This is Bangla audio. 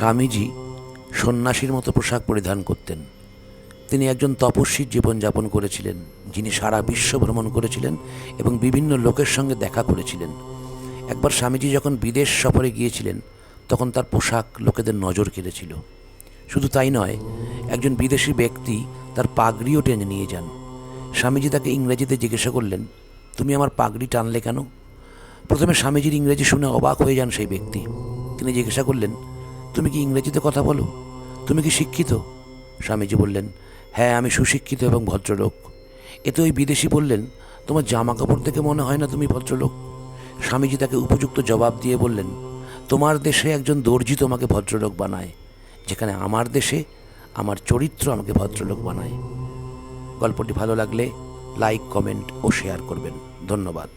স্বামীজি সন্ন্যাসীর মতো পোশাক পরিধান করতেন। তিনি একজন তপস্বীর জীবনযাপন করেছিলেন, যিনি সারা বিশ্ব ভ্রমণ করেছিলেন এবং বিভিন্ন লোকের সঙ্গে দেখা করেছিলেন। একবার স্বামীজি যখন বিদেশ সফরে গিয়েছিলেন, তখন তার পোশাক লোকেদের নজর কেড়েছিল। শুধু তাই নয়, একজন বিদেশি ব্যক্তি তার পাগড়িও টেনে নিয়ে যান। স্বামীজি তাকে ইংরেজিতে জিজ্ঞাসা করলেন, তুমি আমার পাগড়ি টানলে কেন? প্রথমে স্বামীজির ইংরেজি শুনে অবাক হয়ে যান সেই ব্যক্তি। তিনি জিজ্ঞাসা করলেন তুমি কি ইংরেজিতে কথা বলো? তুমি কি শিক্ষিত? স্বামীজি বললেন হ্যাঁ আমি সুশিক্ষিত এবং ভদ্রলোক। এতে ওই বিদেশি বললেন, তোমার জামা কাপড় থেকে মনে হয় না তুমি ভদ্রলোক? স্বামীজি তাকে উপযুক্ত জবাব দিয়ে বললেন, তোমার দেশে একজন দর্জি তোমাকে ভদ্রলোক বানায়, যেখানে আমার দেশে আমার চরিত্র আমাকে ভদ্রলোক বানায়। গল্পটি ভালো লাগলে লাইক, কমেন্ট ও শেয়ার করবেন। ধন্যবাদ।